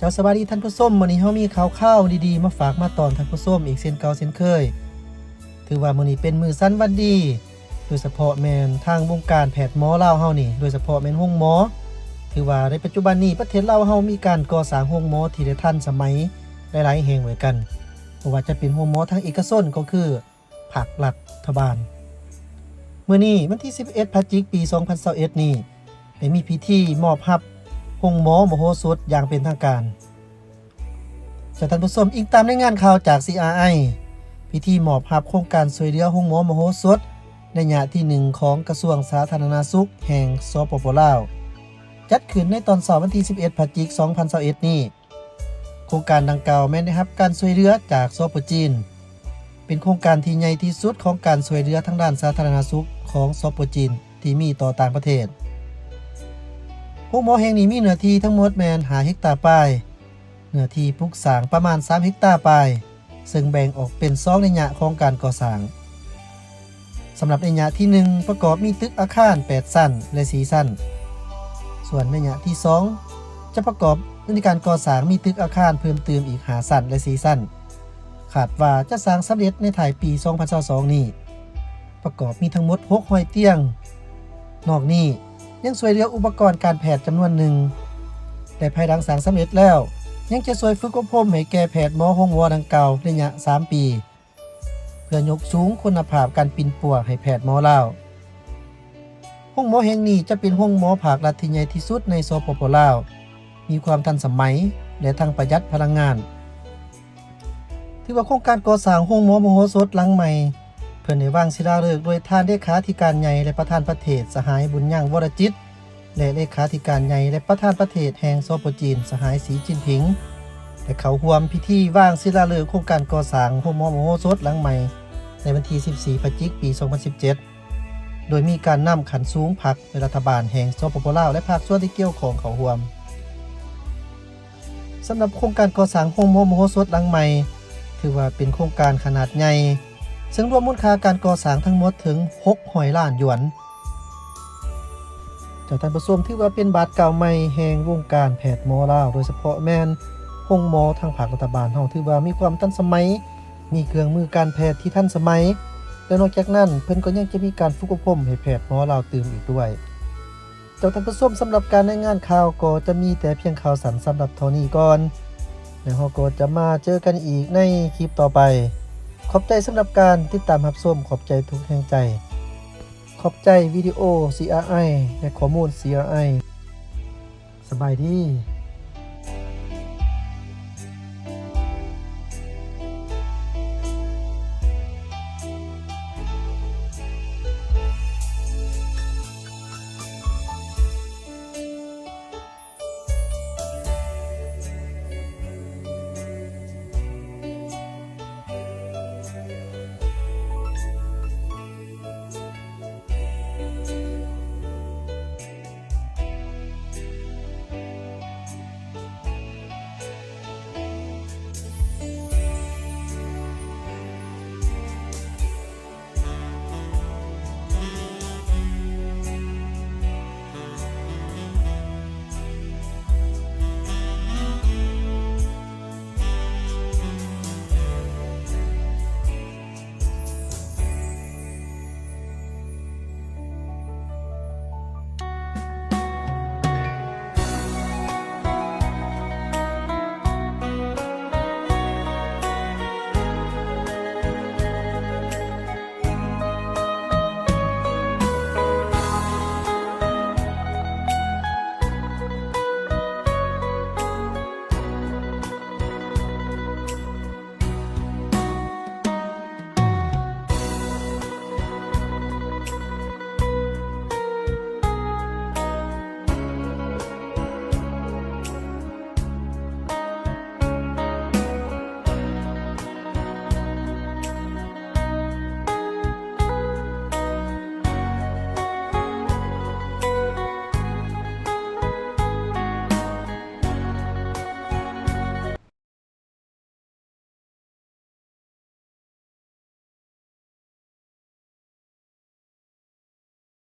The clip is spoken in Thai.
เจ้าสวัสดีท่านผู้ชมวันนี้เฮามีข่าวข้าวดีๆ มาฝากมาตอนท่านผู้ชมอีกเช่นเก่าเช่นเคย ถือว่ามื้อนี้เป็นมื้อสั้นวันดี โดยเฉพาะแมนทางวงการแพทย์หมอลาวเฮานี่ โดยเฉพาะแม่นโรงหมอ ถือว่าในปัจจุบันนี้ประเทศลาวเฮามีการก่อสร้างโรงหมอที่ได้ทันสมัยหลายๆแห่งไว้กันบ่ว่าจะเป็นโรงหมอทางเอกชนก็คือภาครัฐบาลมื้อนี้วันที่ 11พฤศจิกายนปี 2021 นี้ได้มีพิธีมอบรับ โรงหมอมโหสถอย่างเป็นทางการจากท่านผู้ชมอิงตามในงานข่าวจาก CRI พิธีมอบรับโครงการช่วยเหลือห้องหมอมโหสถ ในยะที่หนึ่งของกระทรวงสาธารณสุข แห่งสปปลาวจัดขึ้นในตอนสาร์วันที่ 11พฤศจิกายน2021นี้โครงการดังกล่าวแม้นได้รับการช่วยเหลือจากสปปจีน เป็นโครงการที่ใหญ่ที่สุดของการช่วยเหลือทางด้านสาธารณสุขของสปปจีนที่มีต่อต่างประเทศ โรงหมอแห่งนี้มีเนื้อที่ทั้งหมดแมนหาเฮกตาร์ปายเนื้อที่ปลูกสร้างประมาณ3เฮกตาร์ปายซึ่งแบ่งออกเป็น2ระยะของการก่อสร้างสำหรับระยะที่ 1 ประกอบมีตึกอาคาร 8 สั้นและ4สั้น ส่วนระยะที่ 2 จะประกอบในการก่อสร้างมีตึกอาคารเพิ่มเติมอีก5สั้นและ4สั้นขาดว่าจะสร้างสำเร็จในถ่ายปี 2022นี้ประกอบมีทั้งหมด6หอยเตียง นอกนี้ ยังช่วยเหลืออุปกรณ์การแพทย์จำนวนหนึ่ง แต่ภายหลังสร้างสำเร็จแล้ว ยังจะช่วยฝึกอบรมให้แก่แพทย์หมอห้องวอดังเก่าระยะ 3 ปี เพื่อยกสูงคุณภาพการปินปัวให้แพทย์หมอเล่าห้องหมอแห่งนี้จะเป็นห้องหมอภาครัฐที่ใหญ่ที่สุดในสปโปลาว มีความทันสมัยและทางประหยัดพลังงาน ถือว่าโครงการก่อสร้างห้องหมอมโหสถหลังใหม่ พื่อนได้วางศิลาฤกษ์โดยท่านเลขาธิการใหญ่และประธานประเทศสหายบุญยังวรจิต และเลขาธิการใหญ่และประธานประเทศแห่งสปปจีน สหายสีจินผิงและเขาร่วมพิธีวางศิลาฤกษ์โครงการก่อสร้างห้องมอมโหสถหลังใหม่ ในวันที่ 14พฤศจิกายนปี 2017 โดยมีการนำขันสูงพักในรัฐบาลแห่งสปปลาวและภาคส่วนที่เกี่ยวของเขาร่วมสำหรับโครงการก่อสร้างห้องมอมโหสถหลังใหม่ ถือว่าเป็นโครงการขนาดใหญ่ ซึ่งรวมมูลค่าการก่อสร้างทั้งหมดถึง600ล้านหยวนจากท่านผู้ชมถือว่าเป็นบาทเก่าใหม่แห่งวงการแพทย์หมอลาว โดยเฉพาะแม่นห้องหมอทางภาครัฐบาลเฮาถือว่ามีความทันสมัย มีเครื่องมือการแพทย์ที่ทันสมัย และนอกจากนั้นเพิ่นก็ยังจะมีการฝึกอบรมให้แพทย์หมอลาวตื่มอีกด้วยจ้าท่านผู้ชมสำหรับการรายงานข่าวก็จะมีแต่เพียงข่าวสารสำหรับเท่านี้ก่อนแล้วเราก็จะมาเจอกันอีกในคลิปต่อไป ขอบใจสำหรับการติดตามรับชมขอบใจทุกแห่งใจ ขอบใจวิดีโอ CRI และข้อมูล CRI สบายดี